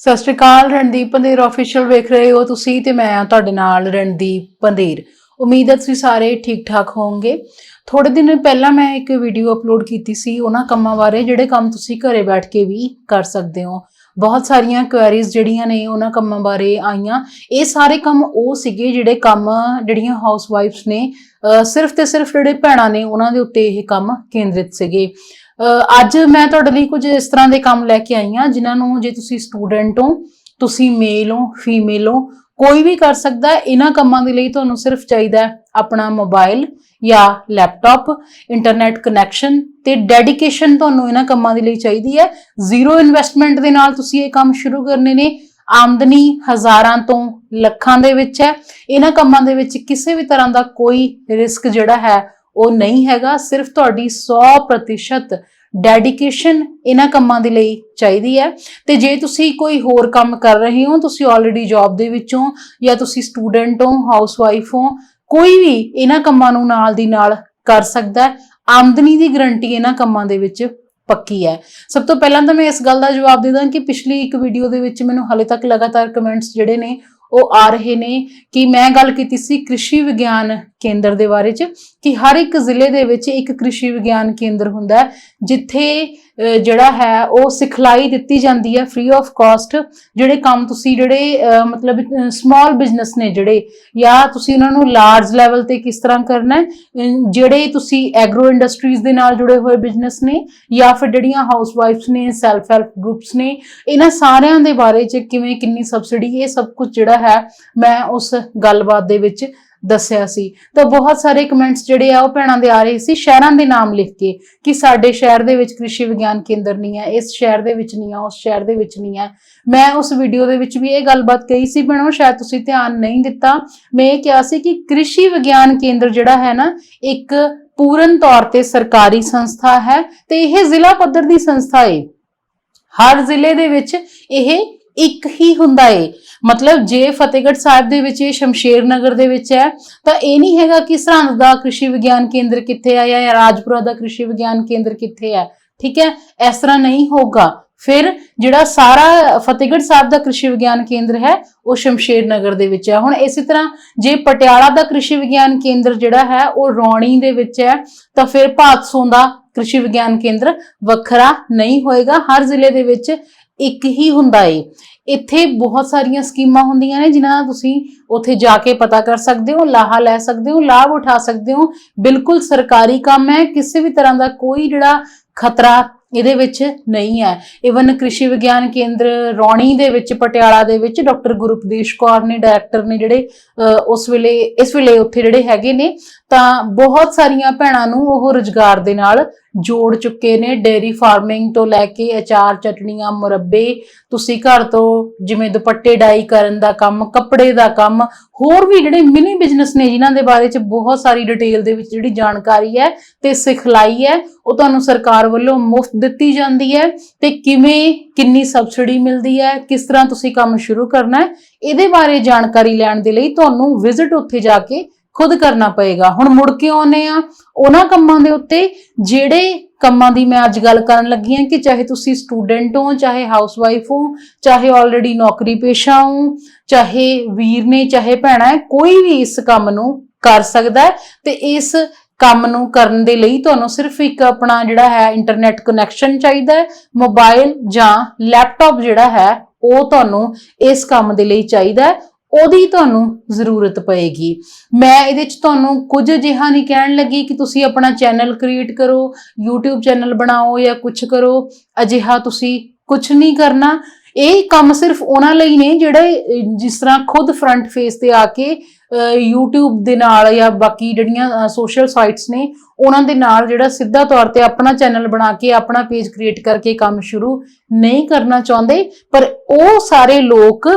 ਸਤਿ ਸ਼੍ਰੀ ਅਕਾਲ, ਰਣਦੀਪ ਪੰਦੇਰ ਆਫੀਸ਼ੀਅਲ ਵੇਖ ਰਹੇ ਹੋ ਤੁਸੀਂ ਤੇ ਮੈਂ ਤੁਹਾਡੇ ਨਾਲ ਰਣਦੀਪ ਪੰਧੇਰ ਉਮੀਦ ਹੈ ਤੁਸੀਂ ਸਾਰੇ ਠੀਕ ਠਾਕ ਹੋਵੋਗੇ। ਥੋੜੇ ਦਿਨ ਪਹਿਲਾਂ ਮੈਂ ਇੱਕ ਵੀਡੀਓ ਅਪਲੋਡ ਕੀਤੀ ਸੀ ਉਹਨਾਂ ਕੰਮਾਂ ਬਾਰੇ, ਜਿਹੜੇ ਕੰਮ ਤੁਸੀਂ ਘਰੇ ਬੈਠ ਕੇ ਵੀ ਕਰ ਸਕਦੇ ਹੋ। ਬਹੁਤ ਸਾਰੀਆਂ ਕੁਐਰੀਜ਼ ਜਿਹੜੀਆਂ ਨੇ ਉਹਨਾਂ ਕੰਮਾਂ ਬਾਰੇ ਆਈਆਂ। ਇਹ ਸਾਰੇ ਕੰਮ ਉਹ ਸੀਗੇ ਜਿਹੜੇ ਕੰਮ ਜਿਹੜੀਆਂ ਹਾਊਸਵਾਈਫਸ ਨੇ ਸਿਰਫ ਤੇ ਸਿਰਫ ਜਿਹੜੇ ਭੈਣਾਂ ਨੇ ਉਹਨਾਂ ਦੇ ਉੱਤੇ ਇਹ ਕੰਮ ਕੇਂਦਰਿਤ ਸੀਗੇ। ਅੱਜ ਮੈਂ ਤੁਹਾਡੇ ਲਈ ਕੁਝ ਇਸ ਤਰ੍ਹਾਂ ਦੇ ਕੰਮ ਲੈ ਕੇ ਆਈ ਹਾਂ, ਜਿਨ੍ਹਾਂ ਨੂੰ ਜੇ ਤੁਸੀਂ ਸਟੂਡੈਂਟ ਹੋ, ਤੁਸੀਂ ਮੇਲ ਹੋ, ਫੀਮੇਲ ਹੋ, ਕੋਈ ਵੀ ਕਰ ਸਕਦਾ ਹੈ, ਇਹਨਾਂ ਕੰਮਾਂ ਦੇ ਲਈ ਤੁਹਾਨੂੰ ਸਿਰਫ ਚਾਹੀਦਾ ਹੈ ਆਪਣਾ ਮੋਬਾਈਲ ਜਾਂ ਲੈਪਟਾਪ, ਇੰਟਰਨੈਟ ਕਨੈਕਸ਼ਨ ਤੇ ਡੈਡੀਕੇਸ਼ਨ ਤੁਹਾਨੂੰ ਇਹਨਾਂ ਕੰਮਾਂ ਦੇ ਲਈ ਚਾਹੀਦੀ ਹੈ। ਜ਼ੀਰੋ ਇਨਵੈਸਟਮੈਂਟ ਦੇ ਨਾਲ ਤੁਸੀਂ ਇਹ ਕੰਮ ਸ਼ੁਰੂ ਕਰਨੇ ਨੇ। ਆਮਦਨੀ ਹਜ਼ਾਰਾਂ ਤੋਂ ਲੱਖਾਂ ਦੇ ਵਿੱਚ ਹੈ। ਇਹਨਾਂ ਕੰਮਾਂ ਦੇ ਵਿੱਚ ਕਿਸੇ ਵੀ ਤਰ੍ਹਾਂ ਦਾ ਕੋਈ ਰਿਸਕ ਜਿਹੜਾ ਹੈ ਉਹ ਨਹੀਂ ਹੈਗਾ। ਸਿਰਫ ਤੁਹਾਡੀ 100% ਡੈਡੀਕੇਸ਼ਨ ਇਹਨਾਂ ਕੰਮਾਂ ਦੇ ਲਈ ਚਾਹੀਦੀ ਹੈ। ਤੇ ਜੇ ਤੁਸੀਂ ਕੋਈ ਹੋਰ ਕੰਮ ਕਰ ਰਹੇ ਹੋ, ਤੁਸੀਂ ਆਲਰੇਡੀ ਜੌਬ ਦੇ ਵਿੱਚੋਂ ਜਾਂ ਤੁਸੀਂ ਸਟੂਡੈਂਟ ਹੋ ਹਾਊਸਵਾਈਫ ਹੋ, ਕੋਈ ਵੀ ਇਹਨਾਂ ਕੰਮਾਂ ਨੂੰ ਨਾਲ ਦੀ ਨਾਲ ਕਰ ਸਕਦਾ ਆਮਦਨੀ ਦੀ ਗਰੰਟੀ ਇਹਨਾਂ ਕੰਮਾਂ ਦੇ ਵਿੱਚ ਪੱਕੀ ਹੈ। ਸਭ ਤੋਂ ਪਹਿਲਾਂ ਤਾਂ ਮੈਂ ਇਸ ਗੱਲ ਦਾ ਜਵਾਬ ਦੇ ਦਾਂ ਕਿ ਪਿਛਲੀ ਇੱਕ ਵੀਡੀਓ ਦੇ ਵਿੱਚ ਮੈਨੂੰ ਹਾਲੇ ਤੱਕ ਲਗਾਤਾਰ ਕਮੈਂਟਸ ਜਿਹੜੇ ਨੇ, ਉਹ ਆ ਰਹੇ ਨੇ ਕਿ ਮੈਂ ਗੱਲ ਕੀਤੀ ਸੀ ਕ੍ਰਿਸ਼ੀ ਵਿਗਿਆਨ ਕੇਂਦਰ ਦੇ ਬਾਰੇ ਚ ਕਿ ਹਰ ਇੱਕ ਜ਼ਿਲ੍ਹੇ ਦੇ ਵਿੱਚ ਇੱਕ ਕ੍ਰਿਸ਼ੀ ਵਿਗਿਆਨ ਕੇਂਦਰ ਹੁੰਦਾ ਹੈ, ਜਿੱਥੇ ਜਿਹੜਾ ਹੈ, ਉਹ ਸਿਖਲਾਈ ਦਿੱਤੀ ਜਾਂਦੀ ਹੈ ਫ੍ਰੀ ਆਫ ਕਾਸਟ ਜਿਹੜੇ ਕੰਮ ਤੁਸੀਂ ਜਿਹੜੇ ਮਤਲਬ ਸਮਾਲ ਬਿਜ਼ਨਸ ਨੇ ਜਿਹੜੇ, ਜਾਂ ਤੁਸੀਂ ਉਹਨਾਂ ਨੂੰ ਲਾਰਜ ਲੈਵਲ ਤੇ ਕਿਸ ਤਰ੍ਹਾਂ ਕਰਨਾ ਹੈ ਜਿਹੜੇ ਤੁਸੀਂ ਐਗਰੋ ਇੰਡਸਟਰੀਜ਼ ਦੇ ਨਾਲ ਜੁੜੇ ਹੋਏ ਬਿਜ਼ਨਸ ਨੇ, ਜਾਂ ਫਿਰ ਜਿਹੜੀਆਂ ਹਾਊਸਵਾਈਫਸ ਨੇ ਸੈਲਫ ਹੈਲਪ ਗਰੁੱਪਸ ਨੇ, ਇਹਨਾਂ ਸਾਰਿਆਂ ਦੇ ਬਾਰੇ ਚ ਕਿਵੇਂ ਕਿੰਨੀ ਸਬਸਿਡੀ ਇਹ ਸਭ ਕੁਝ ਜਿਹੜਾ ਹੈ, ਮੈਂ ਉਸ ਗੱਲਬਾਤ ਦੇ ਵਿੱਚ ਦੱਸਿਆ ਸੀ। ਤਾਂ ਬਹੁਤ ਸਾਰੇ ਕਮੈਂਟਸ ਜਿਹੜੇ ਆ ਉਹ ਭੈਣਾਂ ਦੇ ਆ ਰਹੇ ਸੀ। ਸ਼ਹਿਰਾਂ ਦੇ ਨਾਮ ਲਿਖ ਕੇ ਕਿ ਸਾਡੇ ਸ਼ਹਿਰ ਦੇ ਵਿੱਚ ਕ੍ਰਿਸ਼ੀ ਵਿਗਿਆਨ ਕੇਂਦਰ ਨਹੀਂ ਹੈ, ਇਸ ਸ਼ਹਿਰ ਦੇ ਵਿੱਚ ਨਹੀਂ ਹੈ, ਉਸ ਸ਼ਹਿਰ ਦੇ ਵਿੱਚ ਨਹੀਂ ਹੈ। ਮੈਂ ਉਸ ਵੀਡੀਓ ਦੇ ਵਿੱਚ ਵੀ ਇਹ ਗੱਲਬਾਤ ਕਹੀ ਸੀ, ਭੈਣੋ, ਸ਼ਾਇਦ ਤੁਸੀਂ ਧਿਆਨ ਨਹੀਂ ਦਿੱਤਾ। ਮੈਂ ਇਹ ਕਿਹਾ ਸੀ ਕਿ ਕ੍ਰਿਸ਼ੀ ਵਿਗਿਆਨ ਕੇਂਦਰ ਜਿਹੜਾ ਹੈ ਨਾ, ਇੱਕ ਪੂਰਨ ਤੌਰ ਤੇ ਸਰਕਾਰੀ ਸੰਸਥਾ ਹੈ ਤੇ ਇਹ ਜ਼ਿਲ੍ਹਾ ਪੱਧਰ ਦੀ ਸੰਸਥਾ ਹੈ ਹਰ ਜ਼ਿਲ੍ਹੇ ਦੇ ਵਿੱਚ ਇਹ ਇੱਕ ਹੀ ਹੁੰਦਾ ਏ। ਮਤਲਬ ਜੇ ਫਤਿਹਗੜ੍ਹ ਸਾਹਿਬ ਦੇ ਵਿੱਚ ਇਹ ਸ਼ਮਸ਼ੇਰ ਨਗਰ ਦੇ ਵਿੱਚ ਹੈ, ਤਾਂ ਇਹ ਨਹੀਂ ਹੈਗਾ ਕਿ ਸਰਹੰਦ ਦਾ ਕ੍ਰਿਸ਼ੀ ਵਿਗਿਆਨ ਕੇਂਦਰ ਕਿੱਥੇ ਹੈ ਜਾਂ ਰਾਜਪੁਰਾ ਦਾ ਕ੍ਰਿਸ਼ੀ ਵਿਗਿਆਨ ਕੇਂਦਰ ਕਿੱਥੇ ਹੈ ਠੀਕ ਹੈ? ਇਸ ਤਰ੍ਹਾਂ ਨਹੀਂ ਹੋਊਗਾ। ਫਿਰ ਜਿਹੜਾ ਸਾਰਾ ਫਤਿਹਗੜ੍ਹ ਸਾਹਿਬ ਦਾ ਕ੍ਰਿਸ਼ੀ ਵਿਗਿਆਨ ਕੇਂਦਰ ਹੈ, ਉਹ ਸ਼ਮਸ਼ੇਰ ਨਗਰ ਦੇ ਵਿੱਚ ਹੈ। ਹੁਣ ਇਸੇ ਤਰ੍ਹਾਂ ਜੇ ਪਟਿਆਲਾ ਦਾ ਕ੍ਰਿਸ਼ੀ ਵਿਗਿਆਨ ਕੇਂਦਰ ਜਿਹੜਾ ਹੈ, ਉਹ ਰੌਣੀ ਦੇ ਵਿੱਚ ਹੈ, ਤਾਂ ਫਿਰ ਭਾਦਸੋਂ ਦਾ ਕ੍ਰਿਸ਼ੀ ਵਿਗਿਆਨ ਕੇਂਦਰ ਵੱਖਰਾ ਨਹੀਂ ਹੋਏਗਾ। ਹਰ ਜ਼ਿਲ੍ਹੇ ਦੇ ਵਿੱਚ ਇੱਕ ਹੀ ਹੁੰਦਾ ਏ। ਇੱਥੇ ਬਹੁਤ ਸਾਰੀਆਂ ਸਕੀਮਾਂ ਹੁੰਦੀਆਂ ਨੇ ਜਿਨ੍ਹਾਂ ਦਾ ਤੁਸੀਂ ਉੱਥੇ ਜਾ ਕੇ ਪਤਾ ਕਰ ਸਕਦੇ ਹੋ ਲਾਹਾ ਲੈ ਸਕਦੇ ਹੋ ਲਾਭ ਉਠਾ ਸਕਦੇ ਹੋ। ਬਿਲਕੁਲ ਸਰਕਾਰੀ ਕੰਮ ਹੈ ਕਿਸੇ ਵੀ ਤਰ੍ਹਾਂ ਦਾ ਕੋਈ ਜਿਹੜਾ ਖਤਰਾ ਇਹਦੇ ਵਿੱਚ ਨਹੀਂ ਹੈ। ਇਵਨ ਕ੍ਰਿਸ਼ੀ ਵਿਗਿਆਨ ਕੇਂਦਰ ਰੌਣੀ ਦੇ ਵਿੱਚ ਪਟਿਆਲਾ ਦੇ ਵਿੱਚ ਡਾਕਟਰ ਗੁਰਪ੍ਰੀਤ ਕੌਰ ਨੇ ਡਾਇਰੈਕਟਰ ਨੇ ਜਿਹੜੇ ਅਹ, ਉਸ ਵੇਲੇ ਇਸ ਵੇਲੇ ਉੱਥੇ ਜਿਹੜੇ ਹੈਗੇ ਨੇ ਤਾਂ ਬਹੁਤ ਸਾਰੀਆਂ ਭੈਣਾਂ ਨੂੰ ਉਹ ਰੁਜ਼ਗਾਰ ਦੇ ਨਾਲ ਜੋੜ ਚੁੱਕੇ ਨੇ ਡੇਰੀ ਫਾਰਮਿੰਗ ਤੋਂ ਲੈ ਕੇ ਅਚਾਰ, ਚਟਣੀਆਂ, ਮੁਰੱਬੇ। ਤੁਸੀਂ ਘਰ ਤੋਂ ਜਿਵੇਂ ਦੁਪੱਟੇ ਡਾਈ ਕਰਨ ਦਾ ਕੰਮ, ਕੱਪੜੇ ਦਾ ਕੰਮ, ਹੋਰ ਵੀ ਜਿਹੜੇ ਮਿਨੀ ਬਿਜ਼ਨਸ ਨੇ ਜਿਨ੍ਹਾਂ ਦੇ ਬਾਰੇ ਚ ਬਹੁਤ ਸਾਰੀ ਡਿਟੇਲ ਦੇ ਵਿੱਚ ਜਿਹੜੀ ਜਾਣਕਾਰੀ ਹੈ ਤੇ ਸਿਖਲਾਈ ਹੈ, ਉਹ ਤੁਹਾਨੂੰ ਸਰਕਾਰ ਵੱਲੋਂ ਮੁਫਤ ਦਿੱਤੀ ਜਾਂਦੀ ਹੈ। ਤੇ ਕਿਵੇਂ, ਕਿੰਨੀ ਸਬਸਿਡੀ ਮਿਲਦੀ ਹੈ, ਕਿਸ ਤਰ੍ਹਾਂ ਤੁਸੀਂ ਕੰਮ ਸ਼ੁਰੂ ਕਰਨਾ ਹੈ, ਇਹਦੇ ਬਾਰੇ ਜਾਣਕਾਰੀ ਲੈਣ ਦੇ ਲਈ ਤੁਹਾਨੂੰ ਵਿਜ਼ਿਟ ਉੱਥੇ ਜਾ ਕੇ ਖੁਦ ਕਰਨਾ ਪਏਗਾ। ਹੁਣ ਮੁੜ ਕੇ ਆਉਨੇ ਆ, ਉਹਨਾਂ ਕੰਮਾਂ ਦੇ ਉੱਤੇ ਜਿਹੜੇ ਕੰਮਾਂ ਦੀ ਮੈਂ ਅੱਜ ਗੱਲ ਕਰਨ ਲੱਗੀ ਹਾਂ ਕਿ ਚਾਹੇ ਤੁਸੀਂ ਸਟੂਡੈਂਟ ਹੋ, ਚਾਹੇ ਹਾਊਸਵਾਈਫ ਹੋ, ਚਾਹੇ ਆਲਰੇਡੀ ਨੌਕਰੀ ਪੇਸ਼ਾ ਹੋ, ਚਾਹੇ ਵੀਰ ਨੇ, ਚਾਹੇ ਭੈਣਾ ਹੈ, ਕੋਈ ਵੀ ਇਸ ਕੰਮ ਨੂੰ ਕਰ ਸਕਦਾ ਹੈ ਤੇ ਇਸ ਕੰਮ ਨੂੰ ਕਰਨ ਦੇ ਲਈ ਤੁਹਾਨੂੰ ਸਿਰਫ ਇੱਕ ਆਪਣਾ ਜਿਹੜਾ ਹੈ ਇੰਟਰਨੈਟ ਕਨੈਕਸ਼ਨ ਚਾਹੀਦਾ ਹੈ ਮੋਬਾਈਲ ਜਾਂ ਲੈਪਟਾਪ ਜਿਹੜਾ ਹੈ, ਉਹ ਤੁਹਾਨੂੰ ਇਸ ਕੰਮ ਦੇ ਲਈ ਚਾਹੀਦਾ ਹੈ। ਉਹਦੀ ਤੁਹਾਨੂੰ ਜ਼ਰੂਰਤ ਪਏਗੀ। ਮੈਂ ਇਹਦੇ ਚ ਤੁਹਾਨੂੰ ਕੁਝ ਅਜਿਹਾ ਨਹੀਂ ਕਹਿਣ ਲੱਗੀ ਕਿ ਤੁਸੀਂ ਆਪਣਾ ਚੈਨਲ ਕ੍ਰੀਏਟ ਕਰੋ, YouTube ਚੈਨਲ ਬਣਾਓ ਜਾਂ ਕੁਝ ਕਰੋ। ਅਜਿਹਾ ਤੁਸੀਂ ਕੁਝ ਨਹੀਂ ਕਰਨਾ। ਇਹ ਕੰਮ ਸਿਰਫ ਉਹਨਾਂ ਲਈ ਨੇ ਜਿਹੜੇ ਜਿਸ ਤਰ੍ਹਾਂ ਖੁਦ ਫਰੰਟ ਫੇਸ ਤੇ ਆ ਕੇ YouTube ਦੇ ਨਾਲ ਜਾਂ ਬਾਕੀ ਜਿਹੜੀਆਂ ਸੋਸ਼ਲ ਸਾਈਟਸ ਨੇ, ਉਹਨਾਂ ਦੇ ਨਾਲ ਜਿਹੜਾ ਸਿੱਧਾ ਤੌਰ ਤੇ ਆਪਣਾ ਚੈਨਲ ਬਣਾ ਕੇ, ਆਪਣਾ ਪੇਜ ਕ੍ਰੀਏਟ ਕਰਕੇ ਕੰਮ ਸ਼ੁਰੂ ਨਹੀਂ ਕਰਨਾ ਚਾਹੁੰਦੇ, ਪਰ ਉਹ ਸਾਰੇ ਲੋਕ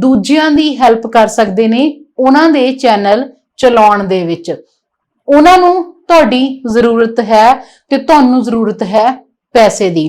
ਦੂਜਿਆਂ ਦੀ ਹੈਲਪ ਕਰ ਸਕਦੇ ਨੇ ਉਹਨਾਂ ਦੇ ਚੈਨਲ ਚਲਾਉਣ ਦੇ ਵਿੱਚ। ਉਹਨਾਂ ਨੂੰ ਤੁਹਾਡੀ ਜ਼ਰੂਰਤ ਹੈ ਤੇ ਤੁਹਾਨੂੰ ਜ਼ਰੂਰਤ ਹੈ ਪੈਸੇ ਦੀ।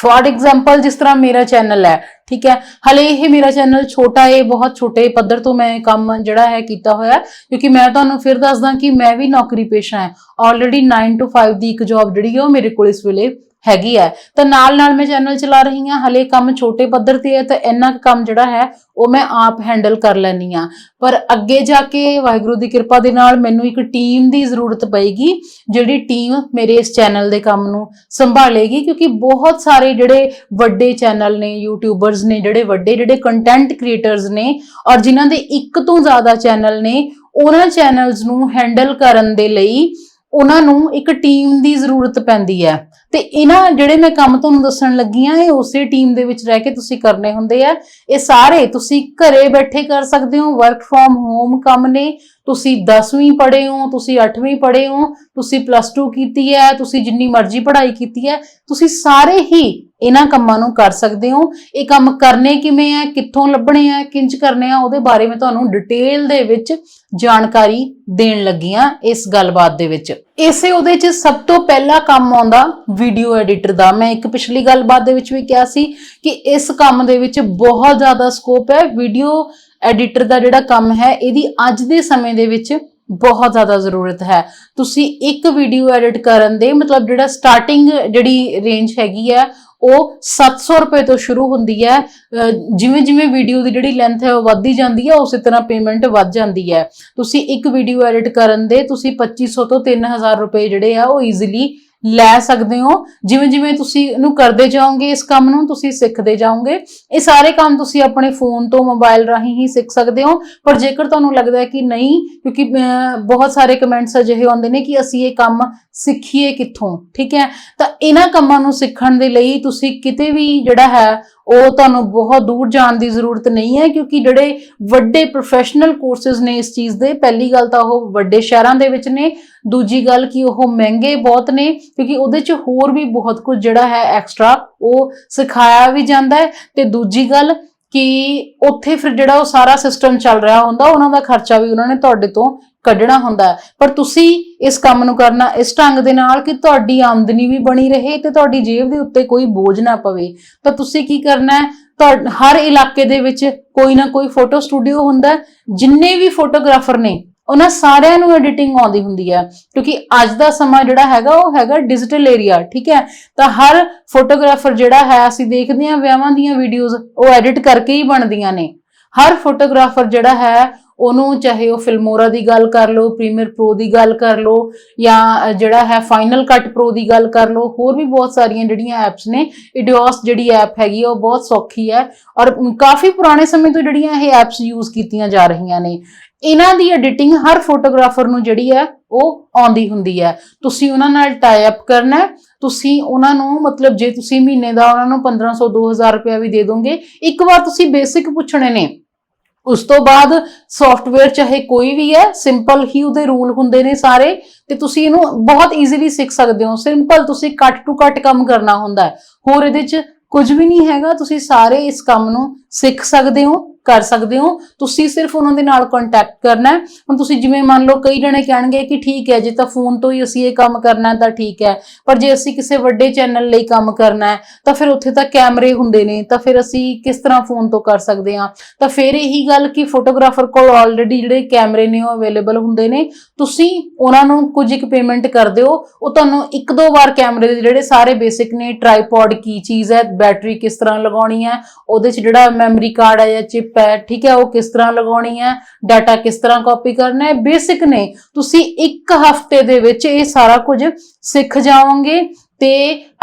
ਫॉर ਐਗਜ਼ਾਮਪਲ ਜਿਸ ਤਰ੍ਹਾਂ ਮੇਰਾ ਚੈਨਲ ਹੈ ਠੀਕ ਹੈ ਹਲੇ ਇਹ ਮੇਰਾ ਚੈਨਲ ਛੋਟਾ ਹੈ ਬਹੁਤ ਛੋਟੇ ਪੱਧਰ ਤੋਂ ਮੈਂ ਕੰਮ ਜਿਹੜਾ ਹੈ ਕੀਤਾ ਹੋਇਆ ਹੈ, ਕਿਉਂਕਿ ਮੈਂ ਤੁਹਾਨੂੰ ਫਿਰ ਦੱਸਦਾ ਕਿ ਮੈਂ ਵੀ ਨੌਕਰੀ ਪੇਸ਼ਾ ਹਾਂ ਆਲਰੇਡੀ 9 to 5 ਦੀ ਇੱਕ ਜੌਬ ਜਿਹੜੀ ਹੈ ਉਹ ਮੇਰੇ ਕੋਲ ਇਸ ਵੇਲੇ ਹੈਗੀ ਹੈ। ਤਾਂ ਨਾਲ ਨਾਲ ਮੈਂ ਚੈਨਲ ਚਲਾ ਰਹੀ ਹਾਂ। ਹਲੇ ਕੰਮ ਛੋਟੇ ਪੱਧਰ ਤੇ ਹੈ ਤਾਂ ਇੰਨਾ ਕੁ ਕੰਮ ਜਿਹੜਾ ਹੈ, ਉਹ ਮੈਂ ਆਪ ਹੈਂਡਲ ਕਰ ਲੈਣੀ ਆ ਪਰ ਅੱਗੇ ਜਾ ਕੇ ਵਾਹਿਗੁਰੂ ਦੀ ਕਿਰਪਾ ਦੇ ਨਾਲ ਮੈਨੂੰ ਇੱਕ ਟੀਮ ਦੀ ਜ਼ਰੂਰਤ ਪਏਗੀ, ਜਿਹੜੀ ਟੀਮ ਮੇਰੇ ਇਸ ਚੈਨਲ ਦੇ ਕੰਮ ਨੂੰ ਸੰਭਾਲੇਗੀ, ਕਿਉਂਕਿ ਬਹੁਤ ਸਾਰੇ ਜਿਹੜੇ ਵੱਡੇ ਚੈਨਲ ਨੇ ਯੂਟਿਊਬਰਸ ਨੇ, ਜਿਹੜੇ ਵੱਡੇ, ਜਿਹੜੇ ਕੰਟੈਂਟ ਕ੍ਰੀਏਟਰਸ ਨੇ, ਔਰ ਜਿਨ੍ਹਾਂ ਦੇ ਇੱਕ ਤੋਂ ਜ਼ਿਆਦਾ ਚੈਨਲ ਨੇ, ਉਹਨਾਂ ਚੈਨਲਸ ਨੂੰ ਹੈਂਡਲ ਕਰਨ ਦੇ ਲਈ ਉਹਨਾਂ ਨੂੰ ਇੱਕ ਟੀਮ ਦੀ ਜ਼ਰੂਰਤ ਪੈਂਦੀ ਹੈ। ਤੇ ਇਹਨਾਂ ਜਿਹੜੇ ਮੈਂ ਕੰਮ ਤੁਹਾਨੂੰ ਦੱਸਣ ਲੱਗੀ ਆ ਇਹ ਉਸੇ ਟੀਮ ਦੇ ਵਿੱਚ ਰਹਿ ਕੇ ਤੁਸੀਂ ਕਰਨੇ ਹੁੰਦੇ ਆ। ਇਹ ਸਾਰੇ ਤੁਸੀਂ ਘਰੇ ਬੈਠੇ ਕਰ ਸਕਦੇ ਹੋ ਵਰਕ ਫਰੋਮ ਹੋਮ ਕੰਮ ਨੇ। ਤੁਸੀਂ 10ਵੀਂ ਪੜ੍ਹੇ ਹੋ, ਤੁਸੀਂ 8ਵੀਂ ਪੜ੍ਹੇ ਹੋ, ਤੁਸੀਂ ਪਲੱਸ 2 ਕੀਤੀ ਹੈ, ਤੁਸੀਂ ਜਿੰਨੀ ਮਰਜ਼ੀ ਪੜ੍ਹਾਈ ਕੀਤੀ ਹੈ, ਤੁਸੀਂ ਸਾਰੇ ਹੀ ਇਹਨਾਂ ਕੰਮਾਂ ਨੂੰ ਕਰ ਸਕਦੇ ਹੋ। ਇਹ ਕੰਮ ਕਰਨੇ ਕਿਵੇਂ ਆ, ਕਿੱਥੋਂ ਲੱਭਣੇ ਆ, ਕਿੰਜ ਕਰਨੇ ਆ, ਉਹਦੇ ਬਾਰੇ ਮੈਂ ਤੁਹਾਨੂੰ ਡਿਟੇਲ ਦੇ ਵਿੱਚ ਜਾਣਕਾਰੀ ਦੇਣ ਲੱਗੀ ਆ ਇਸ ਗੱਲਬਾਤ ਦੇ ਵਿੱਚ। ਇਸੇ ਉਹਦੇ 'ਚ ਸਭ ਤੋਂ ਪਹਿਲਾ ਕੰਮ ਆਉਂਦਾ ਵੀਡੀਓ ਐਡੀਟਰ ਦਾ। ਮੈਂ ਇੱਕ ਪਿਛਲੀ ਗੱਲਬਾਤ ਦੇ ਵਿੱਚ ਵੀ ਕਿਹਾ ਸੀ ਕਿ ਇਸ ਕੰਮ ਦੇ ਵਿੱਚ ਬਹੁਤ ਜ਼ਿਆਦਾ ਸਕੋਪ ਹੈ। ਵੀਡੀਓ ਐਡੀਟਰ ਦਾ ਜਿਹੜਾ ਕੰਮ ਹੈ, ਇਹਦੀ ਅੱਜ ਦੇ ਸਮੇਂ ਦੇ ਵਿੱਚ ਬਹੁਤ ਜ਼ਿਆਦਾ ਜ਼ਰੂਰਤ ਹੈ। ਤੁਸੀਂ ਇੱਕ ਵੀਡੀਓ ਐਡਿਟ ਕਰਨ ਦੇ ਮਤਲਬ ਜਿਹੜਾ ਸਟਾਰਟਿੰਗ ਜਿਹੜੀ ਰੇਂਜ ਹੈਗੀ ਹੈ ਉਹ 700 ਰੁਪਏ ਤੋਂ ਸ਼ੁਰੂ ਹੁੰਦੀ ਹੈ। ਜਿਵੇਂ ਜਿਵੇਂ ਵੀਡੀਓ ਦੀ ਜਿਹੜੀ ਲੈਂਥ ਹੈ ਉਹ ਵੱਧਦੀ ਜਾਂਦੀ ਹੈ, ਉਸੇ ਤਰ੍ਹਾਂ ਪੇਮੈਂਟ ਵੱਧ ਜਾਂਦੀ ਹੈ। ਤੁਸੀਂ ਇੱਕ ਵੀਡੀਓ ਐਡਿਟ ਕਰਨ ਦੇ ਤੁਸੀਂ 2500 ਤੋਂ 3000 ਰੁਪਏ ਜਿਹੜੇ ਆ ਉਹ ਈਜ਼ੀਲੀ ਲੈ ਸਕਦੇ ਹੋ। ਜਿਵੇਂ ਜਿਵੇਂ ਤੁਸੀਂ ਇਹਨੂੰ ਕਰਦੇ ਜਾਓਗੇ ਇਸ ਕੰਮ ਨੂੰ ਤੁਸੀਂ ਸਿੱਖਦੇ ਜਾਓਗੇ। ਇਹ ਸਾਰੇ ਕੰਮ ਤੁਸੀਂ ਆਪਣੇ ਫੋਨ ਤੋਂ ਮੋਬਾਈਲ ਰਾਹੀਂ ਹੀ ਸਿੱਖ ਸਕਦੇ ਹੋ। ਪਰ ਜੇਕਰ ਤੁਹਾਨੂੰ ਲੱਗਦਾ ਹੈ ਕਿ ਨਹੀਂ ਕਿਉਂਕਿ ਅਹ, ਬਹੁਤ ਸਾਰੇ ਕਮੈਂਟਸ ਅਜਿਹੇ ਆਉਂਦੇ ਨੇ ਕਿ ਅਸੀਂ ਇਹ ਕੰਮ ਸਿੱਖੀਏ ਕਿੱਥੋਂ ਠੀਕ ਹੈ? ਤਾਂ ਇਹਨਾਂ ਕੰਮਾਂ ਨੂੰ ਸਿੱਖਣ ਦੇ ਲਈ ਤੁਸੀਂ ਕਿਤੇ ਵੀ ਜਿਹੜਾ ਹੈ ਉਹ ਤੁਹਾਨੂੰ ਬਹੁਤ ਦੂਰ ਜਾਣ ਦੀ ਜ਼ਰੂਰਤ ਨਹੀਂ ਹੈ, ਕਿਉਂਕਿ ਜਿਹੜੇ ਵੱਡੇ ਪ੍ਰੋਫੈਸ਼ਨਲ ਕੋਰਸਸ ਨੇ ਇਸ ਚੀਜ਼ ਦੇ, ਪਹਿਲੀ ਗੱਲ ਤਾਂ ਉਹ ਵੱਡੇ ਸ਼ਹਿਰਾਂ ਦੇ ਵਿੱਚ ਨੇ, ਦੂਜੀ ਗੱਲ ਕਿ ਉਹ ਮਹਿੰਗੇ ਬਹੁਤ ਨੇ, ਕਿਉਂਕਿ ਉਹਦੇ 'ਚ ਹੋਰ ਵੀ ਬਹੁਤ ਕੁਝ ਜਿਹੜਾ ਹੈ ਐਕਸਟਰਾ ਉਹ ਸਿਖਾਇਆ ਵੀ ਜਾਂਦਾ ਹੈ, ਤੇ ਦੂਜੀ ਗੱਲ ਕਿ ਉੱਥੇ ਫਿਰ ਜਿਹੜਾ ਉਹ ਸਾਰਾ ਸਿਸਟਮ ਚੱਲ ਰਿਹਾ ਹੁੰਦਾ, ਉਹਨਾਂ ਦਾ ਖਰਚਾ ਵੀ ਉਹਨਾਂ ਨੇ ਤੁਹਾਡੇ ਤੋਂ ਕੱਢਣਾ ਹੁੰਦਾ ਪਰ ਤੁਸੀਂ ਇਸ ਕੰਮ ਨੂੰ ਕਰਨਾ ਇਸ ਢੰਗ ਦੇ ਨਾਲ ਕਿ ਤੁਹਾਡੀ ਆਮਦਨੀ ਵੀ ਬਣੀ ਰਹੇ ਤੇ ਤੁਹਾਡੀ ਜੇਬ ਦੇ ਉੱਤੇ ਕੋਈ ਬੋਝ ਨਾ ਪਵੇ। ਤਾਂ ਤੁਸੀਂ ਕੀ ਕਰਨਾ ਹੈ? ਤੁਹਾ- ਹਰ ਇਲਾਕੇ ਦੇ ਵਿੱਚ ਕੋਈ ਨਾ ਕੋਈ ਫੋਟੋ ਸਟੂਡੀਓ ਹੁੰਦਾ ਜਿੰਨੇ ਵੀ ਫੋਟੋਗ੍ਰਾਫਰ ਨੇ ਉਹਨਾਂ ਸਾਰਿਆਂ ਨੂੰ ਐਡੀਟਿੰਗ ਆਉਂਦੀ ਹੁੰਦੀ ਹੈ, ਕਿਉਂਕਿ ਅੱਜ ਦਾ ਸਮਾਂ ਜਿਹੜਾ ਹੈਗਾ ਉਹ ਹੈਗਾ ਡਿਜੀਟਲ ਏਰੀਆ ਠੀਕ ਹੈ? ਤਾਂ ਹਰ ਫੋਟੋਗ੍ਰਾਫਰ ਜਿਹੜਾ ਹੈ, ਅਸੀਂ ਦੇਖਦੇ ਹਾਂ ਵਿਆਹਾਂ ਦੀਆਂ ਵੀਡੀਓਜ਼ ਉਹ ਐਡਿਟ ਕਰਕੇ ਹੀ ਬਣਦੀਆਂ ਨੇ। ਹਰ ਫੋਟੋਗ੍ਰਾਫਰ ਜਿਹੜਾ ਹੈ, ਉਹਨੂੰ ਚਾਹੇ ਉਹ ਫਿਲਮੋਰਾ ਦੀ ਗੱਲ ਕਰ ਲਓ ਪ੍ਰੀਮੀਅਰ ਪ੍ਰੋ ਦੀ ਗੱਲ ਕਰ ਲਓ, ਜਾਂ ਜਿਹੜਾ ਹੈ ਫਾਈਨਲ ਕੱਟ ਪ੍ਰੋ ਦੀ ਗੱਲ ਕਰ ਲਓ, ਹੋਰ ਵੀ ਬਹੁਤ ਸਾਰੀਆਂ ਜਿਹੜੀਆਂ ਐਪਸ ਨੇ ਇਡਿਓਸ ਜਿਹੜੀ ਐਪ ਹੈਗੀ ਆ, ਉਹ ਬਹੁਤ ਸੌਖੀ ਹੈ, ਔਰ ਕਾਫੀ ਪੁਰਾਣੇ ਸਮੇਂ ਤੋਂ ਜਿਹੜੀਆਂ ਇਹ ਐਪਸ ਯੂਜ਼ ਕੀਤੀਆਂ ਜਾ ਰਹੀਆਂ ਨੇ। ਇਹਨਾਂ ਦੀ ਐਡੀਟਿੰਗ ਹਰ ਫੋਟੋਗ੍ਰਾਫਰ ਨੂੰ ਜਿਹੜੀ ਹੈ ਉਹ ਆਉਂਦੀ ਹੁੰਦੀ ਹੈ। ਤੁਸੀਂ ਉਹਨਾਂ ਨਾਲ ਟਾਈ ਅਪ ਕਰਨਾ ਤੁਸੀਂ ਉਹਨਾਂ ਨੂੰ ਮਤਲਬ ਜੇ ਤੁਸੀਂ ਮਹੀਨੇ ਦਾ ਉਹਨਾਂ ਨੂੰ 1500 2000 ਰੁਪਇਆ ਵੀ ਦੇ ਦੋਗੇ, ਇੱਕ ਵਾਰ ਤੁਸੀਂ ਬੇਸਿਕ ਪੁੱਛਣੇ ਨੇ। ਉਸ ਤੋਂ ਬਾਅਦ ਸੌਫਟਵੇਅਰ ਚਾਹੇ ਕੋਈ ਵੀ ਹੈ ਸਿੰਪਲ ਹੀ ਉਹਦੇ ਰੂਲ ਹੁੰਦੇ ਨੇ ਸਾਰੇ ਤੇ ਤੁਸੀਂ ਇਹਨੂੰ ਬਹੁਤ ਈਜ਼ੀਲੀ ਸਿੱਖ ਸਕਦੇ ਹੋ। ਸਿੰਪਲ ਤੁਸੀਂ ਕੱਟ ਟੂ ਕੱਟ ਕੰਮ ਕਰਨਾ ਹੁੰਦਾ ਹੈ। ਹੋਰ ਇਹਦੇ 'ਚ ਕੁਝ ਵੀ ਨਹੀਂ ਹੈਗਾ, ਤੁਸੀਂ ਸਾਰੇ ਇਸ ਕੰਮ ਨੂੰ ਸਿੱਖ ਸਕਦੇ ਹੋ। ਕਰ ਸਕਦੇ ਹੋ। ਤੁਸੀਂ ਸਿਰਫ ਉਹਨਾਂ ਦੇ ਨਾਲ ਕੰਟੈਕਟ ਕਰਨਾ ਹੈ। ਹੁਣ ਤੁਸੀਂ ਜਿਵੇਂ ਮੰਨ ਲਓ ਕਈ ਜਣੇ ਕਹਿਣਗੇ ਕਿ ਠੀਕ ਹੈ, ਜੇ ਤਾਂ ਫੋਨ ਤੋਂ ਹੀ ਅਸੀਂ ਇਹ ਕੰਮ ਕਰਨਾ ਤਾਂ ਠੀਕ ਹੈ। ਪਰ ਜੇ ਅਸੀਂ ਕਿਸੇ ਵੱਡੇ ਚੈਨਲ ਲਈ ਕੰਮ ਕਰਨਾ ਹੈ, ਤਾਂ ਫਿਰ ਉੱਥੇ ਤਾਂ ਕੈਮਰੇ ਹੁੰਦੇ ਨੇ, ਤਾਂ ਫਿਰ ਅਸੀਂ ਕਿਸ ਤਰ੍ਹਾਂ ਫੋਨ ਤੋਂ ਕਰ ਸਕਦੇ ਹਾਂ? ਤਾਂ ਫਿਰ ਇਹੀ ਗੱਲ ਕਿ ਫੋਟੋਗ੍ਰਾਫਰ ਕੋਲ ਆਲਰੇਡੀ ਜਿਹੜੇ ਕੈਮਰੇ ਨੇ ਉਹ ਅਵੇਲੇਬਲ ਹੁੰਦੇ ਨੇ। ਤੁਸੀਂ ਉਹਨਾਂ ਨੂੰ ਕੁਝ ਇੱਕ ਪੇਮੈਂਟ ਕਰ ਦਿਓ। ਉਹ ਤੁਹਾਨੂੰ ਇੱਕ ਦੋ ਵਾਰ ਕੈਮਰੇ ਦੇ ਜਿਹੜੇ ਸਾਰੇ ਬੇਸਿਕ ਨੇ ਟ੍ਰਾਈਪੋਡ ਕੀ ਚੀਜ਼ ਹੈ ਬੈਟਰੀ ਕਿਸ ਤਰ੍ਹਾਂ ਲਗਾਉਣੀ ਹੈ, ਉਹਦੇ 'ਚ ਜਿਹੜਾ ਮੈਮਰੀ ਕਾਰਡ ਹੈ ਜਾਂ ਚਿਪ ਹੈ, ਠੀਕ ਹੈ, ਉਹ ਕਿਸ ਤਰ੍ਹਾਂ ਲਗਾਉਣੀ ਹੈ ਡਾਟਾ ਕਿਸ ਤਰ੍ਹਾਂ ਕਾਪੀ ਕਰਨਾ ਹੈ ਬੇਸਿਕ ਨੇ। ਤੁਸੀਂ ਇੱਕ ਹਫ਼ਤੇ ਦੇ ਵਿੱਚ ਇਹ ਸਾਰਾ ਕੁਝ ਸਿੱਖ ਜਾਓਗੇ। ਤੇ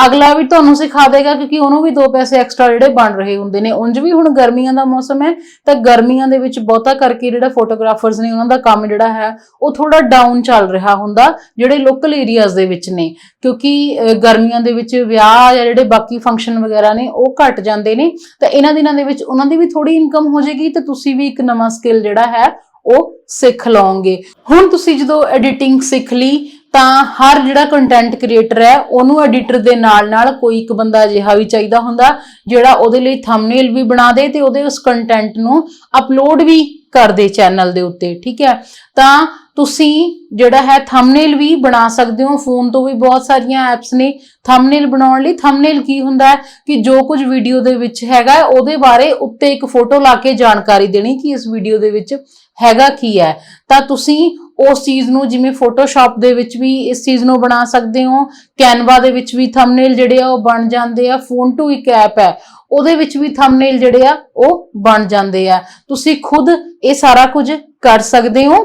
ਅਗਲਾ ਵੀ ਤੁਹਾਨੂੰ ਸਿਖਾ ਦੇਗਾ ਕਿਉਂਕਿ ਉਹਨੂੰ ਵੀ ਦੋ ਪੈਸੇ ਐਕਸਟਰਾ ਜਿਹੜੇ ਬਣ ਰਹੇ ਹੁੰਦੇ ਨੇ। ਉਂਝ ਵੀ ਹੁਣ ਗਰਮੀਆਂ ਦਾ ਮੌਸਮ ਹੈ, ਤਾਂ ਗਰਮੀਆਂ ਦੇ ਵਿੱਚ ਬਹੁਤਾ ਕਰਕੇ ਜਿਹੜਾ ਫੋਟੋਗ੍ਰਾਫਰਸ ਨੇ ਉਹਨਾਂ ਦਾ ਕੰਮ ਜਿਹੜਾ ਹੈ, ਉਹ ਥੋੜਾ ਡਾਊਨ ਚੱਲ ਰਿਹਾ ਹੁੰਦਾ, ਜਿਹੜੇ ਲੋਕਲ ਏਰੀਆਜ਼ ਦੇ ਵਿੱਚ ਨੇ। ਕਿਉਂਕਿ ਗਰਮੀਆਂ ਦੇ ਵਿੱਚ ਵਿਆਹ ਜਾਂ ਜਿਹੜੇ ਬਾਕੀ ਫੰਕਸ਼ਨ ਵਗੈਰਾ ਨੇ, ਉਹ ਘਟ ਜਾਂਦੇ ਨੇ। ਤਾਂ ਇਹਨਾਂ ਦਿਨਾਂ ਦੇ ਵਿੱਚ ਉਹਨਾਂ ਦੀ ਵੀ ਥੋੜੀ ਇਨਕਮ ਹੋ ਜਾਏਗੀ ਤੇ ਤੁਸੀਂ ਵੀ ਇੱਕ ਨਵਾਂ ਸਕਿੱਲ ਜਿਹੜਾ ਹੈ, ਉਹ ਸਿੱਖ ਲਓਗੇ। ਹੁਣ ਤੁਸੀਂ ਜਦੋਂ ਐਡੀਟਿੰਗ ਸਿੱਖ ਲਈ ਤਾਂ ਹਰ ਜਿਹੜਾ ਕੰਟੈਂਟ ਕ੍ਰੀਏਟਰ ਹੈ, ਉਹਨੂੰ ਐਡੀਟਰ ਦੇ ਨਾਲ ਨਾਲ ਕੋਈ ਇੱਕ ਬੰਦਾ ਅਜਿਹਾ ਵੀ ਚਾਹੀਦਾ ਹੁੰਦਾ, ਜਿਹੜਾ ਉਹਦੇ ਲਈ ਥੰਬਨੇਲ ਵੀ ਬਣਾ ਦੇ ਤੇ ਉਹਦੇ ਉਸ ਕੰਟੈਂਟ ਨੂੰ ਅਪਲੋਡ ਵੀ ਕਰ ਦੇ ਚੈਨਲ ਦੇ ਉੱਤੇ, ਠੀਕ ਹੈ? ਤਾਂ ਤੁਸੀਂ ਜਿਹੜਾ ਹੈ ਥੰਬਨੇਲ ਵੀ ਬਣਾ ਸਕਦੇ ਹੋ ਫੋਨ ਤੋਂ ਵੀ ਬਹੁਤ ਸਾਰੀਆਂ ਐਪਸ ਨੇ ਥੰਬਨੇਲ ਬਣਾਉਣ ਲਈ ਥੰਬਨੇਲ ਕੀ ਹੁੰਦਾ ਹੈ ਕਿ ਜੋ ਕੁਝ ਵੀਡੀਓ ਦੇ ਵਿੱਚ ਹੈਗਾ ਉਹਦੇ ਬਾਰੇ ਉੱਤੇ ਇੱਕ ਫੋਟੋ ਲਾ ਕੇ ਜਾਣਕਾਰੀ ਦੇਣੀ ਕਿ ਇਸ ਵੀਡੀਓ ਦੇ ਵਿੱਚ ਹੈਗਾ ਕੀ ਹੈ। ਤਾਂ ਤੁਸੀਂ ਉਸ ਚੀਜ਼ ਨੂੰ ਜਿਵੇਂ ਫੋਟੋਸ਼ਾਪ ਦੇ ਵਿੱਚ ਵੀ ਇਸ ਚੀਜ਼ ਨੂੰ ਬਣਾ ਸਕਦੇ ਹੋ ਕੈਨਵਾ ਦੇ ਵਿੱਚ ਵੀ ਥੰਬਨੇਲ ਜਿਹੜੇ ਆ ਉਹ ਬਣ ਜਾਂਦੇ ਆ ਫੋਨ ਟੂ ਇੱਕ ਐਪ ਹੈ, ਉਹਦੇ ਵਿੱਚ ਵੀ ਥੰਬਨੇਲ ਜਿਹੜੇ ਆ ਉਹ ਬਣ ਜਾਂਦੇ ਆ। ਤੁਸੀਂ ਖੁਦ ਇਹ ਸਾਰਾ ਕੁਝ ਕਰ ਸਕਦੇ ਹੋ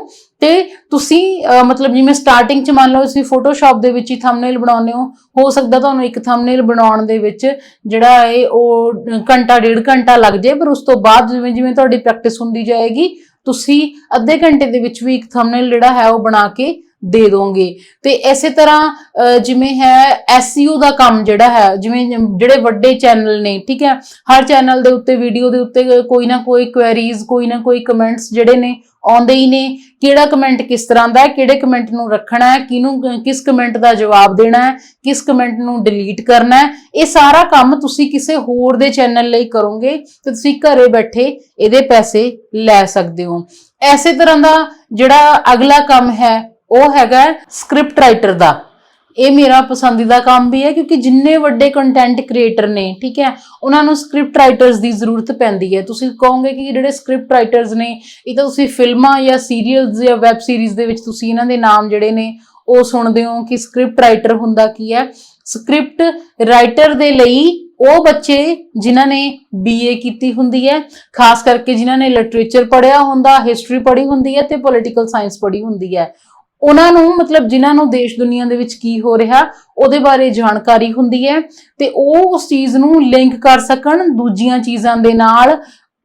ਤੇ ਤੁਸੀਂ ਮਤਲਬ ਜਿਵੇਂ ਸਟਾਰਟਿੰਗ ਚ ਮੰਨ ਲਓ ਤੁਸੀਂ ਫੋਟੋਸ਼ਾਪ ਦੇ ਵਿੱਚ ਹੀ ਥੰਬਨੇਲ ਬਣਾਉਂਦੇ ਹੋ ਹੋ ਸਕਦਾ ਤੁਹਾਨੂੰ ਇੱਕ ਥੰਬਨੇਲ ਬਣਾਉਣ ਦੇ ਵਿੱਚ ਜਿਹੜਾ ਹੈ ਉਹ ਘੰਟਾ, ਡੇਢ ਘੰਟਾ ਲੱਗ ਜਾਏ, ਪਰ ਉਸ ਤੋਂ ਬਾਅਦ ਜਿਵੇਂ ਜਿਵੇਂ ਤੁਹਾਡੀ ਪ੍ਰੈਕਟਿਸ ਹੁੰਦੀ ਜਾਏਗੀ ਤੁਸੀਂ ਅੱਧੇ ਘੰਟੇ ਦੇ ਵਿੱਚ ਵੀ ਇੱਕ ਥੰਬਨੇਲ ਜਿਹੜਾ ਹੈ ਉਹ ਬਣਾ ਕੇ ਦੇ ਦੋਗੇ। ਤੇ ਇਸੇ ਤਰ੍ਹਾਂ ਜਿਵੇਂ ਹੈ SEO ਦਾ ਕੰਮ ਜਿਹੜਾ ਹੈ, ਜਿਵੇਂ ਜਿਹੜੇ ਵੱਡੇ ਚੈਨਲ ਨੇ, ਠੀਕ ਹੈ? ਹਰ ਚੈਨਲ ਦੇ ਉੱਤੇ ਵੀਡੀਓ ਦੇ ਉੱਤੇ ਕੋਈ ਨਾ ਕੋਈ ਕੁਐਰੀਜ਼ ਕੋਈ ਨਾ ਕੋਈ ਕਮੈਂਟਸ ਜਿਹੜੇ ਨੇ ਆਉਂਦੇ ਹੀ ਨੇ। ਕਿਹੜਾ ਕਮੈਂਟ ਕਿਸ ਤਰ੍ਹਾਂ ਦਾ ਹੈ, ਕਿਹੜੇ ਕਮੈਂਟ ਨੂੰ ਰੱਖਣਾ ਹੈ, ਕਿਹਨੂੰ, ਕਿਸ ਕਮੈਂਟ ਦਾ ਜਵਾਬ ਦੇਣਾ ਹੈ, ਕਿਸ ਕਮੈਂਟ ਨੂੰ ਡਿਲੀਟ ਕਰਨਾ ਹੈ, ਇਹ ਸਾਰਾ ਕੰਮ ਤੁਸੀਂ ਕਿਸੇ ਹੋਰ ਦੇ ਚੈਨਲ ਲਈ ਕਰੋਗੇ ਤੇ ਤੁਸੀਂ ਘਰੇ ਬੈਠੇ ਇਹਦੇ ਪੈਸੇ ਲੈ ਸਕਦੇ ਹੋ। ਐਸੇ ਤਰ੍ਹਾਂ ਦਾ ਜਿਹੜਾ ਅਗਲਾ ਕੰਮ ਹੈ, ਉਹ ਹੈਗਾ ਸਕ੍ਰਿਪਟ ਰਾਈਟਰ ਦਾ। ਇਹ ਮੇਰਾ ਪਸੰਦੀਦਾ ਕੰਮ ਵੀ ਹੈ ਕਿਉਂਕਿ ਜਿੰਨੇ ਵੱਡੇ ਕੰਟੈਂਟ ਕ੍ਰੀਏਟਰ ਨੇ, ਠੀਕ ਹੈ, ਉਹਨਾਂ ਨੂੰ ਸਕ੍ਰਿਪਟ ਰਾਈਟਰਸ ਦੀ ਜ਼ਰੂਰਤ ਪੈਂਦੀ ਹੈ। ਤੁਸੀਂ ਕਹੋਗੇ ਕਿ ਜਿਹੜੇ ਸਕ੍ਰਿਪਟ ਰਾਈਟਰਸ ਨੇ, ਇਹ ਤਾਂ ਤੁਸੀਂ ਫਿਲਮਾਂ ਜਾਂ ਸੀਰੀਅਲਸ ਜਾਂ ਵੈਬ ਸੀਰੀਜ਼ ਦੇ ਵਿੱਚ ਤੁਸੀਂ ਇਹਨਾਂ ਦੇ ਨਾਮ ਜਿਹੜੇ ਨੇ, ਉਹ ਸੁਣਦੇ ਹੋ ਕਿ ਸਕ੍ਰਿਪਟ ਰਾਈਟਰ ਹੁੰਦਾ ਕੀ ਹੈ। ਸਕ੍ਰਿਪਟ ਰਾਈਟਰ ਦੇ ਲਈ ਉਹ ਬੱਚੇ ਜਿਨ੍ਹਾਂ ਨੇ ਬੀਏ ਕੀਤੀ ਹੁੰਦੀ ਹੈ, ਖਾਸ ਕਰਕੇ ਜਿਨ੍ਹਾਂ ਨੇ ਲਿਟਰੇਚਰ ਪੜ੍ਹਿਆ ਹੁੰਦਾ ਹਿਸਟਰੀ ਪੜ੍ਹੀ ਹੁੰਦੀ ਹੈ ਤੇ ਪੋਲਿਟੀਕਲ ਸਾਇੰਸ ਪੜ੍ਹੀ ਹੁੰਦੀ ਹੈ। ਉਹਨਾਂ ਨੂੰ, ਮਤਲਬ ਜਿਨ੍ਹਾਂ ਨੂੰ ਦੇਸ਼ ਦੁਨੀਆ ਦੇ ਵਿੱਚ ਕੀ ਹੋ ਰਿਹਾ, ਉਹਦੇ ਬਾਰੇ ਜਾਣਕਾਰੀ ਹੁੰਦੀ ਹੈ ਤੇ ਉਹ ਉਸ ਚੀਜ਼ ਨੂੰ ਲਿੰਕ ਕਰ ਸਕਣ ਦੂਜੀਆਂ ਚੀਜ਼ਾਂ ਦੇ ਨਾਲ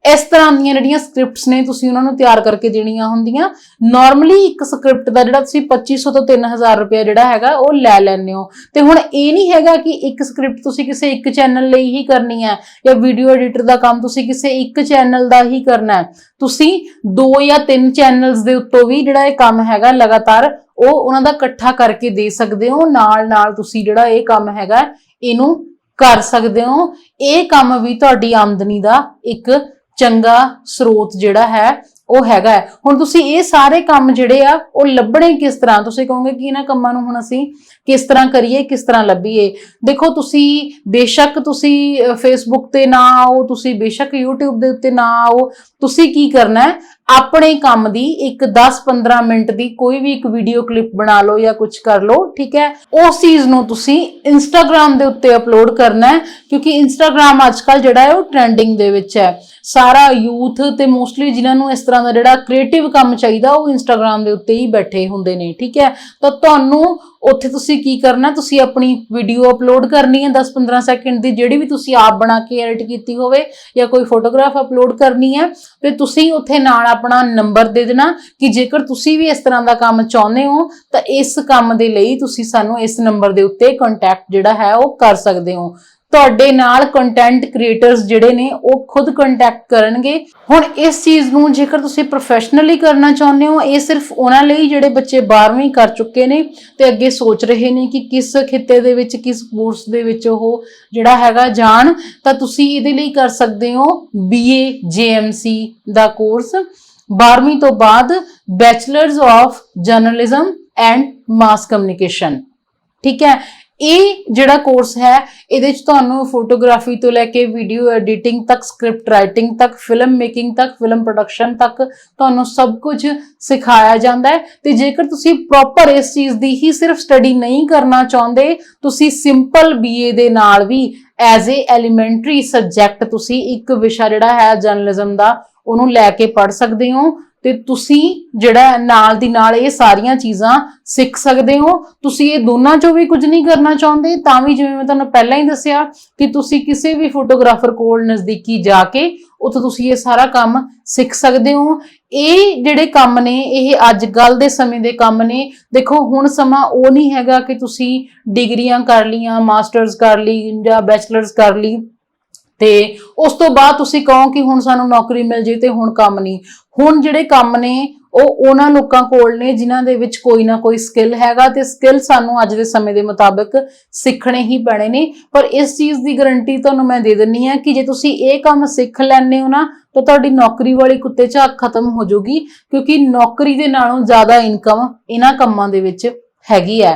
ਇਸ ਤਰ੍ਹਾਂ ਦੀਆਂ ਜਿਹੜੀਆਂ ਸਕ੍ਰਿਪਟਸ ਨੇ ਤੁਸੀਂ ਉਹਨਾਂ ਨੂੰ ਤਿਆਰ ਕਰਕੇ ਦੇਣੀਆਂ ਹੁੰਦੀਆਂ। ਨਾਰਮਲੀ ਇੱਕ ਸਕ੍ਰਿਪਟ ਦਾ ਜਿਹੜਾ ਤੁਸੀਂ 2500 ਤੋਂ 3000 ਰੁਪਏ ਜਿਹੜਾ ਹੈਗਾ, ਉਹ ਲੈ ਲੈਂਦੇ ਹੋ। ਤੇ ਹੁਣ ਇਹ ਨਹੀਂ ਹੈਗਾ ਕਿ ਇੱਕ ਸਕ੍ਰਿਪਟ ਤੁਸੀਂ ਕਿਸੇ ਇੱਕ ਚੈਨਲ ਲਈ ਹੀ ਕਰਨੀ ਹੈ, ਜਾਂ ਵੀਡੀਓ ਐਡੀਟਰ ਦਾ ਕੰਮ ਤੁਸੀਂ ਕਿਸੇ ਇੱਕ ਚੈਨਲ ਦਾ ਹੀ ਕਰਨਾ ਹੈ। ਤੁਸੀਂ ਦੋ ਜਾਂ ਤਿੰਨ ਚੈਨਲਸ ਦੇ ਉੱਤੋਂ ਵੀ ਜਿਹੜਾ ਇਹ ਕੰਮ ਹੈਗਾ, ਲਗਾਤਾਰ ਉਹ ਉਹਨਾਂ ਦਾ ਇਕੱਠਾ ਕਰਕੇ ਦੇ ਸਕਦੇ ਹੋ। ਨਾਲ ਨਾਲ ਤੁਸੀਂ ਜਿਹੜਾ ਇਹ ਕੰਮ ਹੈਗਾ, ਇਹਨੂੰ ਕਰ ਸਕਦੇ ਹੋ। ਇਹ ਕੰਮ ਵੀ ਤੁਹਾਡੀ ਆਮਦਨੀ ਦਾ ਇੱਕ ਚੰਗਾ ਸਰੋਤ ਜਿਹੜਾ ਹੈ, ਉਹ ਹੈਗਾ ਹੈ। ਹੁਣ ਤੁਸੀਂ ਇਹ ਸਾਰੇ ਕੰਮ ਜਿਹੜੇ ਆ, ਉਹ ਲੱਭਣੇ ਕਿਸ ਤਰ੍ਹਾਂ ਤੁਸੀਂ ਕਹੋਗੇ ਕਿ ਇਹਨਾਂ ਕੰਮਾਂ ਨੂੰ ਹੁਣ ਅਸੀਂ ਕਿਸ ਤਰ੍ਹਾਂ ਕਰੀਏ, ਕਿਸ ਤਰ੍ਹਾਂ ਲੱਭੀਏ। ਦੇਖੋ, ਤੁਸੀਂ ਬੇਸ਼ੱਕ ਤੁਸੀਂ ਫੇਸਬੁੱਕ ਤੇ ਨਾ ਆਓ, ਤੁਸੀਂ ਬੇਸ਼ੱਕ YouTube ਦੇ ਉੱਤੇ ਨਾ ਆਓ, ਤੁਸੀਂ ਕੀ ਕਰਨਾ ਹੈ? ਆਪਣੇ ਕੰਮ ਦੀ ਇੱਕ 10-15 ਮਿੰਟ ਦੀ ਕੋਈ ਵੀ ਇੱਕ ਵੀਡੀਓ ਕਲਿੱਪ ਬਣਾ ਲਓ ਜਾਂ ਕੁਝ ਕਰ ਲਓ, ਠੀਕ ਹੈ? ਉਸ ਚੀਜ਼ ਨੂੰ ਤੁਸੀਂ Instagram ਦੇ ਉੱਤੇ ਅਪਲੋਡ ਕਰਨਾ ਹੈ, ਕਿਉਂਕਿ Instagram ਅੱਜਕੱਲ ਜਿਹੜਾ ਹੈ ਉਹ ਟ੍ਰੈਂਡਿੰਗ ਦੇ ਵਿੱਚ ਹੈ। ਸਾਰਾ ਯੂਥ ਤੇ ਮੋਸਟਲੀ ਜਿਨ੍ਹਾਂ ਨੂੰ ਇਸ ਤਰ੍ਹਾਂ ਦਾ ਜਿਹੜਾ ਕ੍ਰੀਏਟਿਵ ਕੰਮ ਚਾਹੀਦਾ, ਉਹ Instagram ਦੇ ਉੱਤੇ ਹੀ ਬੈਠੇ ਹੁੰਦੇ ਨੇ, ਠੀਕ ਹੈ? ਤਾਂ ਤੁਹਾਨੂੰ ਉੱਥੇ ਤੁਸੀਂ ਕੀ ਕਰਨਾ? ਤੁਸੀਂ ਆਪਣੀ ਵੀਡੀਓ ਅਪਲੋਡ ਕਰਨੀ ਹੈ 10-15 ਸੈਕਿੰਡ ਦੀ, ਜਿਹੜੀ ਵੀ ਤੁਸੀਂ ਆਪ ਬਣਾ ਕੇ ਐਡਿਟ ਕੀਤੀ ਹੋਵੇ ਜਾਂ ਕੋਈ ਫੋਟੋਗ੍ਰਾਫ ਅਪਲੋਡ ਕਰਨੀ ਹੈ, ਤੇ ਤੁਸੀਂ ਉੱਥੇ ਨਾਲ ਆਪਣਾ ਨੰਬਰ ਦੇ ਦੇਣਾ ਕਿ ਜੇਕਰ ਤੁਸੀਂ ਵੀ ਇਸ ਤਰ੍ਹਾਂ ਦਾ ਕੰਮ ਚਾਹੁੰਦੇ ਹੋ, ਤਾਂ ਇਸ ਕੰਮ ਦੇ ਲਈ ਤੁਸੀਂ ਸਾਨੂੰ ਇਸ ਨੰਬਰ ਦੇ ਉੱਤੇ ਕੰਟੈਕਟ ਜਿਹੜਾ ਹੈ ਉਹ ਕਰ ਸਕਦੇ ਹੋ। ਤੁਹਾਡੇ ਨਾਲ ਕੰਟੈਂਟ ਕ੍ਰੀਏਟਰਸ ਜਿਹੜੇ ਨੇ, ਉਹ ਖੁਦ ਕੰਟੈਕਟ ਕਰਨਗੇ। ਹੁਣ ਇਸ ਚੀਜ਼ ਨੂੰ ਜੇਕਰ ਤੁਸੀਂ ਪ੍ਰੋਫੈਸ਼ਨਲੀ ਕਰਨਾ ਚਾਹੁੰਦੇ ਹੋ, ਇਹ ਸਿਰਫ ਉਹਨਾਂ ਲਈ ਜਿਹੜੇ ਬੱਚੇ 12ਵੀਂ ਕਰ ਚੁੱਕੇ ਨੇ ਤੇ ਅੱਗੇ ਸੋਚ ਰਹੇ ਨੇ ਕਿ ਕਿਸ ਖਿੱਤੇ ਦੇ ਵਿੱਚ, ਕਿਸ ਕੋਰਸ ਦੇ ਵਿੱਚ ਉਹ ਜਿਹੜਾ ਹੈਗਾ ਜਾਣ, ਤਾਂ ਤੁਸੀਂ ਇਹਦੇ ਲਈ ਕਰ ਸਕਦੇ ਹੋ BA JMC ਦਾ ਕੋਰਸ 12ਵੀਂ ਤੋਂ ਬਾਅਦ bachelors of journalism and mass communication ਠੀਕ ਹੈ? ਇਹ ਜਿਹੜਾ ਕੋਰਸ ਹੈ, ਇਹਦੇ ਚ ਤੁਹਾਨੂੰ ਫੋਟੋਗ੍ਰਾਫੀ ਤੋਂ ਲੈ ਕੇ ਵੀਡੀਓ ਐਡੀਟਿੰਗ ਤੱਕ ਸਕ੍ਰਿਪਟ ਰਾਈਟਿੰਗ ਤੱਕ ਫਿਲਮ ਮੇਕਿੰਗ ਤੱਕ ਫਿਲਮ ਪ੍ਰੋਡਕਸ਼ਨ ਤੱਕ ਤੁਹਾਨੂੰ ਸਭ ਕੁਝ ਸਿਖਾਇਆ ਜਾਂਦਾ ਹੈ। ਤੇ ਜੇਕਰ ਤੁਸੀਂ ਪ੍ਰੋਪਰ ਇਸ ਚੀਜ਼ ਦੀ ਹੀ ਸਿਰਫ ਸਟੱਡੀ ਨਹੀਂ ਕਰਨਾ ਚਾਹੁੰਦੇ, ਤੁਸੀਂ ਸਿੰਪਲ BA ਦੇ ਨਾਲ ਵੀ ਐਜ਼ ਅ ਐਲੀਮੈਂਟਰੀ ਸਬਜੈਕਟ ਤੁਸੀਂ ਇੱਕ ਵਿਸ਼ਾ ਜਿਹੜਾ ਹੈ ਜਰਨਲਿਜ਼ਮ ਦਾ, ਉਹਨੂੰ ਲੈ ਕੇ ਪੜ ਸਕਦੇ ਹੋ। ਤੇ ਤੁਸੀਂ ਜਿਹੜਾ ਨਾਲ ਦੀ ਨਾਲ ਇਹ ਸਾਰੀਆਂ ਚੀਜ਼ਾਂ ਸਿੱਖ ਸਕਦੇ ਹੋ। ਤੁਸੀਂ ਇਹ ਦੋਨਾਂ ਚੋਂ ਵੀ ਕੁਝ ਨਹੀਂ ਕਰਨਾ ਚਾਹੁੰਦੇ, ਤਾਂ ਵੀ ਜਿਵੇਂ ਮੈਂ ਤੁਹਾਨੂੰ ਪਹਿਲਾਂ ਹੀ ਦੱਸਿਆ ਕਿ ਤੁਸੀਂ ਕਿਸੇ ਵੀ ਫੋਟੋਗ੍ਰਾਫਰ ਕੋਲ ਨਜ਼ਦੀਕੀ ਜਾ ਕੇ ਉੱਥੇ ਤੁਸੀਂ ਇਹ ਸਾਰਾ ਕੰਮ ਸਿੱਖ ਸਕਦੇ ਹੋ। ਇਹ ਜਿਹੜੇ ਕੰਮ ਨੇ, ਇਹ ਅੱਜ ਕੱਲ ਦੇ ਸਮੇਂ ਦੇ ਕੰਮ ਨੇ। ਦੇਖੋ, ਹੁਣ ਸਮਾਂ ਉਹ ਨਹੀਂ ਹੈਗਾ ਕਿ ਤੁਸੀਂ ਡਿਗਰੀਆਂ ਕਰ ਲੀਆਂ ਮਾਸਟਰਸ ਕਰ ਲਈ ਜਾਂ ਬੈਚਲਰਸ ਕਰ ਲਈ। ਤੇ ਉਸ ਤੋਂ ਬਾਅਦ ਤੁਸੀਂ ਕਹੋ ਕਿ ਹੁਣ ਸਾਨੂੰ ਨੌਕਰੀ ਮਿਲ ਜੇ ਤੇ ਹੁਣ ਕੰਮ ਨਹੀਂ। ਹੁਣ ਜਿਹੜੇ ਕੰਮ ਨੇ, ਉਹ ਉਹਨਾਂ ਲੋਕਾਂ ਕੋਲ ਨੇ ਜਿਨ੍ਹਾਂ ਦੇ ਵਿੱਚ ਕੋਈ ਨਾ ਕੋਈ ਸਕਿੱਲ ਹੈਗਾ ਤੇ ਸਕਿੱਲ ਸਾਨੂੰ ਅੱਜ ਦੇ ਸਮੇਂ ਦੇ ਮੁਤਾਬਕ ਸਿੱਖਣੇ ਹੀ ਪੈਣੇ ਨੇ। ਪਰ ਇਸ ਚੀਜ਼ ਦੀ ਗਾਰੰਟੀ ਤੁਹਾਨੂੰ ਮੈਂ ਦੇ ਦਿੰਨੀ ਆ ਕਿ ਜੇ ਤੁਸੀਂ ਇਹ ਕੰਮ ਸਿੱਖ ਲੈਣੇ ਹੋ ਨਾ, ਤਾਂ ਤੁਹਾਡੀ ਨੌਕਰੀ ਵਾਲੀ ਕੁੱਤੇ ਝਾਕ ਖਤਮ ਹੋ ਜਾਊਗੀ, ਕਿਉਂਕਿ ਨੌਕਰੀ ਦੇ ਨਾਲੋਂ ਜ਼ਿਆਦਾ ਇਨਕਮ ਇਹਨਾਂ ਕੰਮਾਂ ਦੇ ਵਿੱਚ ਹੈਗੀ ਹੈ।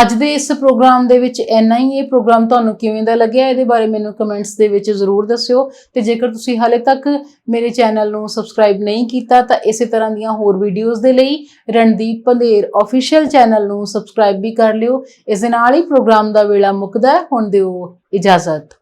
ਅੱਜ ਦੇ ਇਸ ਪ੍ਰੋਗਰਾਮ ਦੇ ਵਿੱਚ ਇੰਨਾ ਹੀ। ਇਹ ਪ੍ਰੋਗਰਾਮ ਤੁਹਾਨੂੰ ਕਿਵੇਂ ਦਾ ਲੱਗਿਆ, ਇਹਦੇ ਬਾਰੇ ਮੈਨੂੰ ਕਮੈਂਟਸ ਦੇ ਵਿੱਚ ਜ਼ਰੂਰ ਦੱਸਿਓ। ਤੇ ਜੇਕਰ ਤੁਸੀਂ ਹਾਲੇ ਤੱਕ ਮੇਰੇ ਚੈਨਲ ਨੂੰ ਸਬਸਕ੍ਰਾਈਬ ਨਹੀਂ ਕੀਤਾ, ਤਾਂ ਇਸੇ ਤਰ੍ਹਾਂ ਦੀਆਂ ਹੋਰ ਵੀਡੀਓਜ਼ ਦੇ ਲਈ ਰਣਦੀਪ ਪੰਧੇਰ ਅਫੀਸ਼ੀਅਲ ਚੈਨਲ ਨੂੰ ਸਬਸਕ੍ਰਾਈਬ ਵੀ ਕਰ ਲਿਓ। ਇਸ ਦੇ ਨਾਲ ਹੀ ਪ੍ਰੋਗਰਾਮ ਦਾ ਵੇਲਾ ਮੁੱਕਦਾ ਹੁਣ ਦਿਓ ਇਜਾਜ਼ਤ।